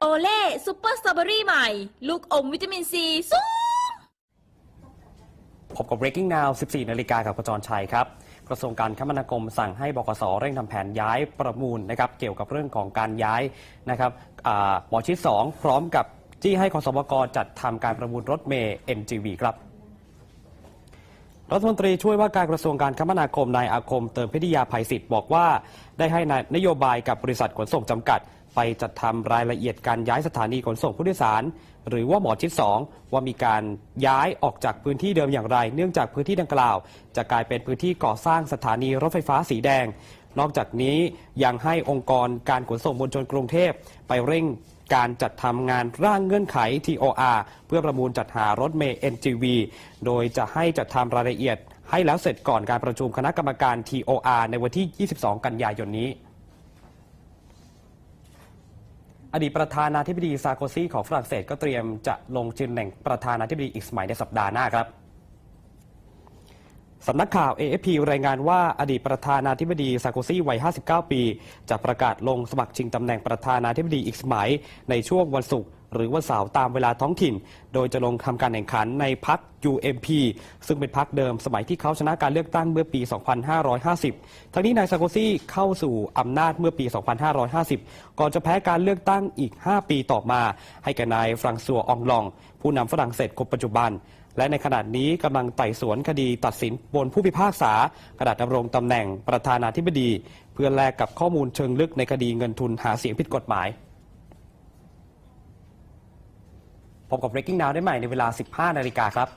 โอเล่ซูเปอร์สตรอเบอรี่ใหม่ ลูกอมวิตามินซีสูง พบกับ Breaking Now 14 นาฬิกากับกระจรชัยครับ กระทรวงการคมนาคมสั่งให้บกสเร่งทำแผนย้ายประมูลนะครับ เกี่ยวกับเรื่องของการย้ายนะครับหมอชิด 2 พร้อมกับจี้ให้คอสบกจัดทำการประมูลรถเมย์ NGV ครับรัฐมนตรีช่วยว่าการกระทรวงการคมนาคมนายอาคมเติมพิทยาภัยศิษย์บอกว่า ได้ให้นโยบายกับบริษัทขนส่งจำกัด ไปจัดทำรายละเอียดการย้ายสถานีขนส่งผู้โดยสาร หรือว่าหมอชิด 2 ว่ามีการย้ายออกจากพื้นที่เดิมอย่างไร เนื่องจากพื้นที่ดังกล่าว จะกลายเป็นพื้นที่ก่อสร้างสถานีรถไฟฟ้าสีแดง นอกจากนี้ยังให้องค์กรการขนส่งมวลชนกรุงเทพไปเร่งการจัดทำงานร่างเงื่อนไข TOR เพื่อประมูลจัดหารถเมย์ NGV โดยจะให้จัดทำรายละเอียด ให้แล้วเสร็จก่อนการประชุมคณะกรรมการ TOR ในวันที่ 22 กันยายนนี้ อดีตประธานาธิบดีซาโกซีของฝรั่งเศสก็เตรียมจะลงชิงตำแหน่งประธานาธิบดีอีกสมัยในสัปดาห์หน้าครับสำนักข่าว AFP รายงานว่าอดีตประธานาธิบดีซาโกซีวัย 59 ปี จะประกาศลงสมัครชิงตำแหน่งประธานาธิบดีอีกสมัยในช่วงวันศุกร์ หรือวันเสาร์ตามเวลาท้องถิ่น โดยจะลงทำการแข่งขันในพรรค UMP ซึ่งเป็นพรรคเดิมสมัยที่เขาชนะการเลือกตั้งเมื่อปี 2550 ทั้งนี้นายซาโกซี่เข้าสู่อำนาจเมื่อปี 2550 ก่อนจะแพ้การเลือกตั้งอีก 5 ปีต่อมา ให้แก่นายฟรังซัวอองลอง ผู้นำฝรั่งเศสคนปัจจุบันและในขณะนี้กำลังไต่สวนคดีตัดสินบนผู้พิพากษาขณะดำรงตำแหน่งประธานาธิบดี เพื่อแลกกับข้อมูลเชิงลึกในคดีเงินทุนหาเสียงผิดกฎหมาย พบกับ Breaking Now ได้ใหม่ในเวลา 15 นาฬิกาครับ